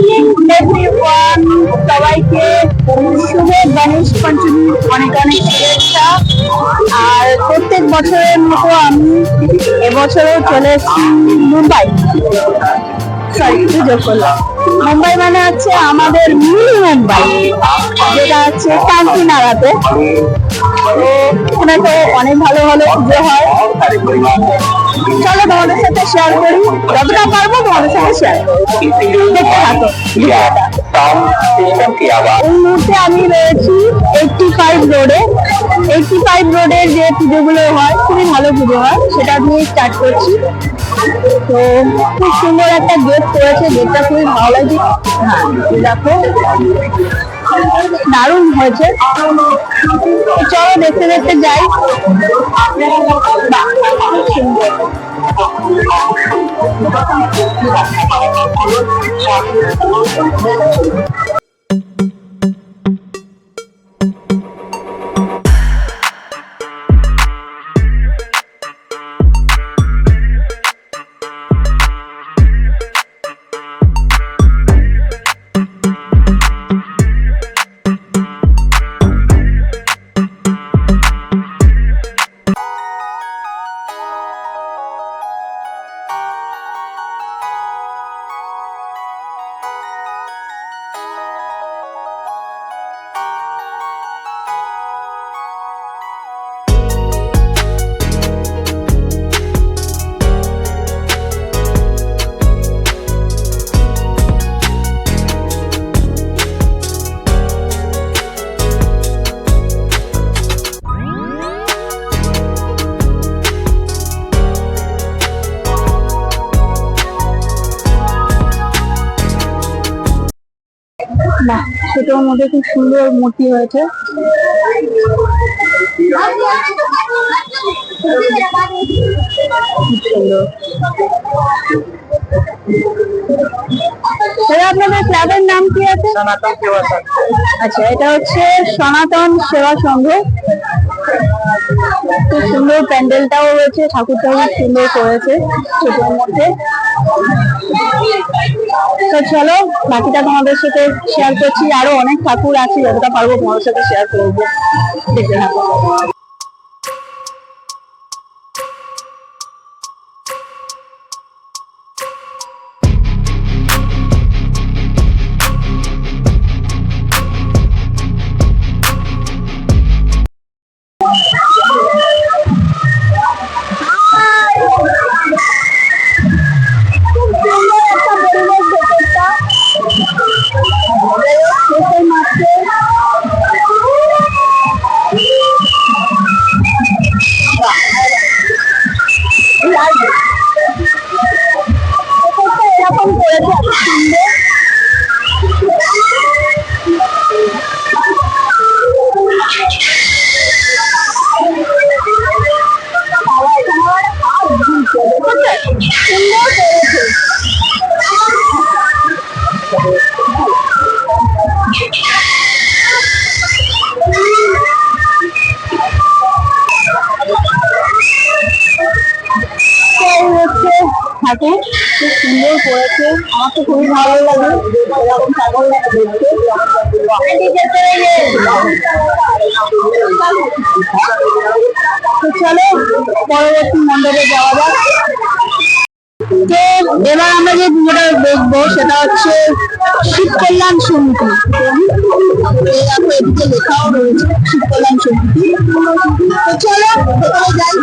Evening everyone সবাইকে শুভ গণেশ পঞ্চমীর অনেক অনেক শুভেচ্ছা আর প্রত্যেক বছরের মতো আমি এবছরও চলে এসেছি মুম্বাই মুম্বাই মানে হচ্ছে আমাদের মিনি মুম্বাই, যেটা হচ্ছে কান্তিনাড়াতে তো ওখানে তো অনেক ভালো ভালো পুজো হয়। চলো তোমাদের সাথে শেয়ার করি। যতটা পারব তোমাদের সাথে শেয়ার দেখতে থাকো। ভিডিওটা। এই মুহূর্তে আমি রয়েছি এইটটি ফাইভ রোডে এইটটি ফাইভ রোডের যে পুজোগুলো হয়, খুবই ভালো পুজো হয়, সেটা দিয়ে স্টার্ট করছি। তো খুব সুন্দর একটা গেট করেছে, গেটটা খুবই ভালো লাগছে। হ্যাঁ দেখো। দারুণ হয়েছে। চলো দেখতে দেখতে যাই। সুন্দর সেটার মধ্যে খুব সুন্দর মূর্তি হয়েছে। আপনাদের ক্লাবের নাম কি আছে? সনাতন সেবা সংঘ। আচ্ছা এটা হচ্ছে সনাতন সেবা সংঘ। খুব সুন্দর প্যান্ডেলটাও রয়েছে ঠাকুরটাও সুন্দর করেছে ছোটোর মধ্যে। তো চলো, বাকিটা তোমাদের সাথে শেয়ার করছি। আরও অনেক ঠাকুর আছে, যতটা পারব তোমাদের সাথে শেয়ার করব। দেখতে থাকো। করেছে আমার তো খুবই ভালো লাগে। এরকম ঠাকুর দেখতে। চলো, পরবর্তী মণ্ডপে যাওয়া যাক। তো এবার আমরা যে পুজোটা দেখব, সেটা হচ্ছে শিব কল্যাণ সমিতি। দেখো এদিকে লেখাও রয়েছে শিব কল্যাণ সমিতি। তো চলো যাই।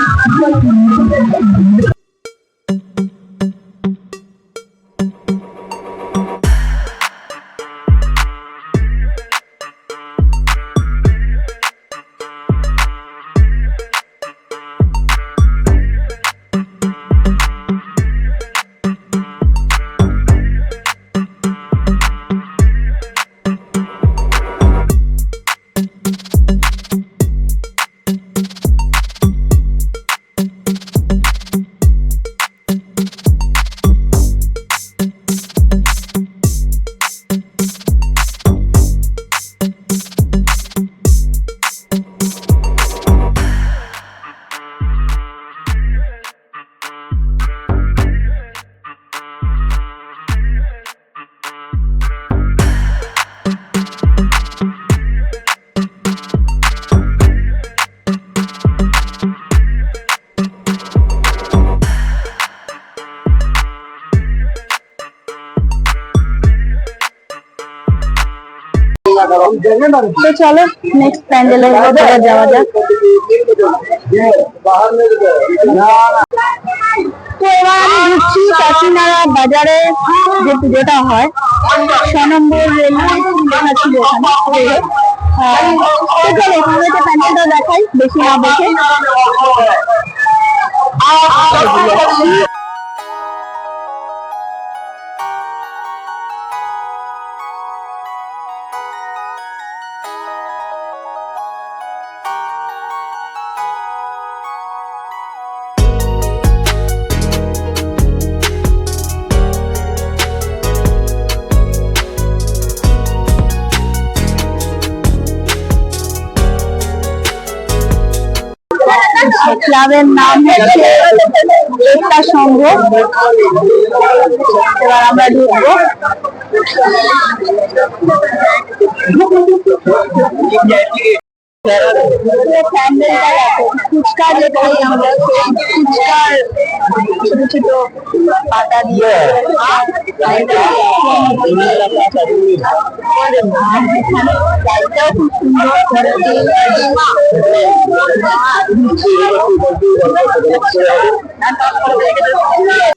তো চলো নেক্সট প্যান্ডেলের ভেতরে যাওয়া যাক তো এবার আমি ঢুকছি কাকিনাড়া বাজারে যে পুজোটা হয় ছ নম্বর রেলওয়ে লেখা ছিল এখানে তো চলো এখানে তো প্যান্ডেলটা দেখাই বেশি না দেখে ক্লাবের নাম হচ্ছে একতা সংঘ। এবার আমরা ঢুকবো। ফুচকা যেটাই আমরা সেই ফুচকার ছোট ছোট পাতা দিয়ে লাইটটাও খুব সুন্দর করেছে সুন্দর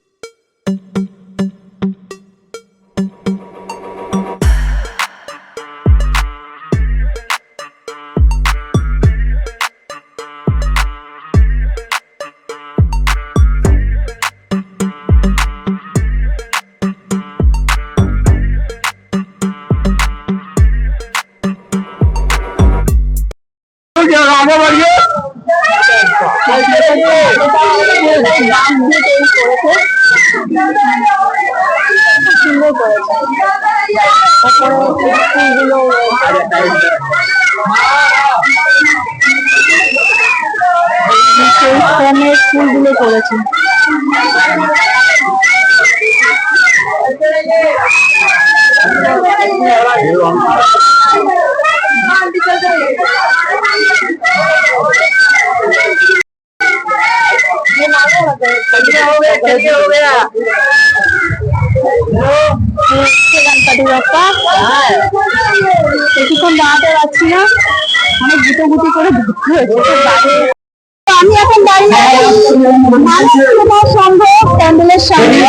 গণপতি দাঁড়াতে পারছি না অনেক গুটো গুটি করে ঢুকতে হয়েছে আমি এখন দাঁড়িয়ে আছি। সংঘ প্যান্ডেলের সামনে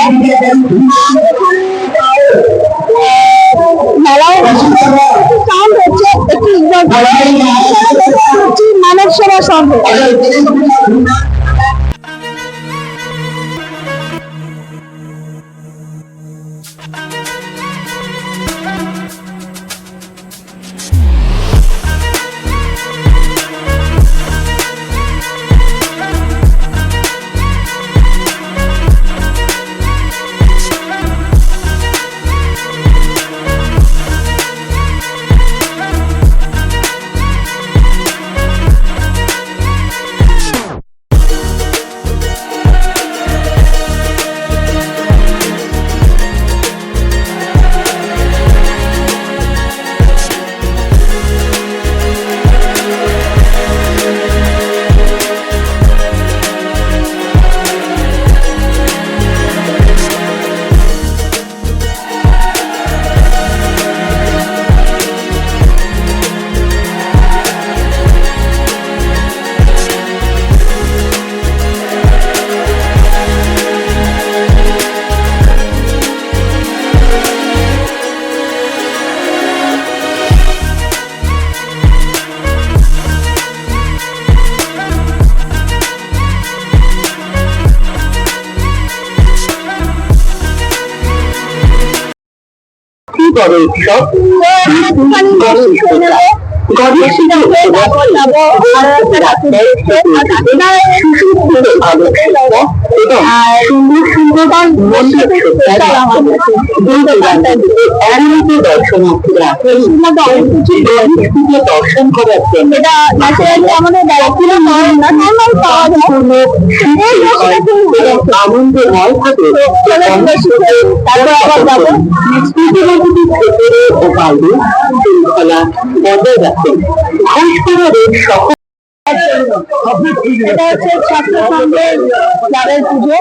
সাউন্ড হচ্ছে একটু মানব সেবা সংঘ বড় উৎসব। দর্শন করার জন্য আমাদের ব্যারাকপুরে পাওয়া না নর্মাল পাওয়া যায় আনন্দময় থাকে তারপর আবার যাব। রাখেন ঘোষপাড়ার সকল এটা হচ্ছে ছাত্র সংঘের ক্লাবের পুজো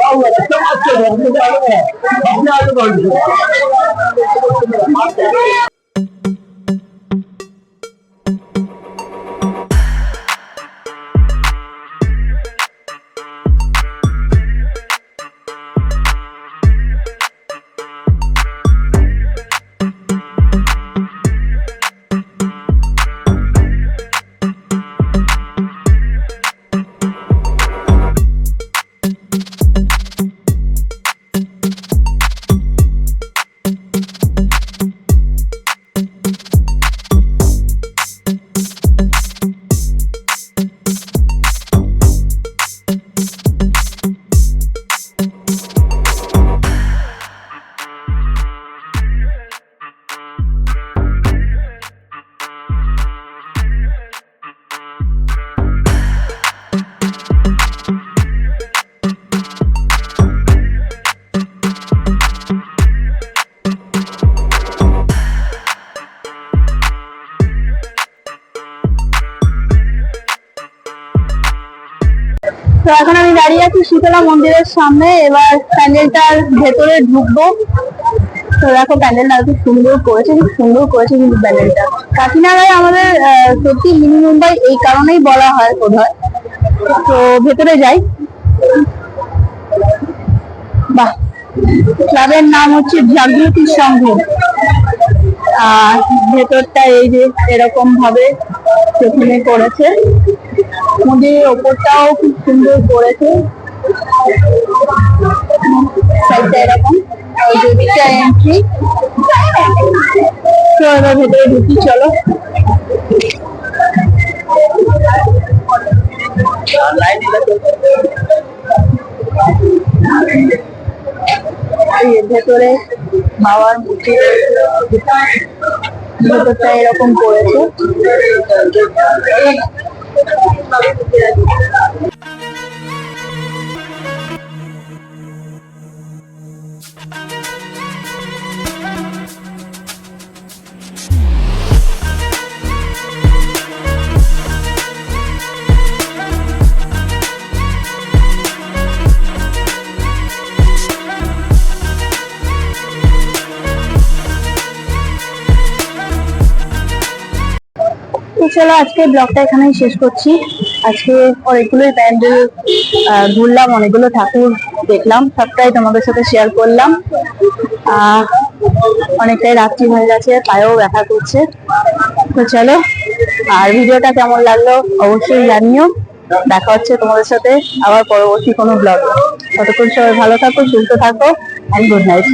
তো এখন আমি দাঁড়িয়ে আছি শীতলা মন্দিরের সামনে। এবার প্যান্ডেলটার ভেতরে ঢুকবো। তো দেখো প্যান্ডেলটা খুব সুন্দর করেছে, খুব সুন্দর করেছে কিন্তু প্যান্ডেলটা। কাকিনাড়ায় আমাদের সত্যি মিনি মুম্বাই এই কারণেই বলা হয় বোধ হয় তো ভেতরে যাই। বাহ। ক্লাবের নাম হচ্ছে জাগৃতি সংঘ। আর ভেতরটা এই যে এরকম ভাবে প্রথমে করেছে। মন্দিরের ওপরটাও খুব সুন্দর করেছে। এরকম। এই এন্ট্রি তো এবার ভেতরে ঢুকি, চলো। ভেতরে বাবার মুখে। ভেতরটা এরকম করেছে তো চলো, আজকে ব্লগটা এখানেই শেষ করছি। আজকে অনেকগুলোই প্যান্ডেল ঘুরলাম, অনেকগুলো ঠাকুর দেখলাম, সবটাই তোমাদের সাথে শেয়ার করলাম। অনেকটাই রাত্রি হয়ে গেছে, পায়েও ব্যথা করছে। তো চলো, আর ভিডিওটা কেমন লাগল অবশ্যই জানিও। দেখা হচ্ছে তোমাদের সাথে আবার পরবর্তী কোনো ব্লগে ততক্ষণ সবাই ভালো থাকো, সুস্থ থাকো অ্যান্ড গুড নাইট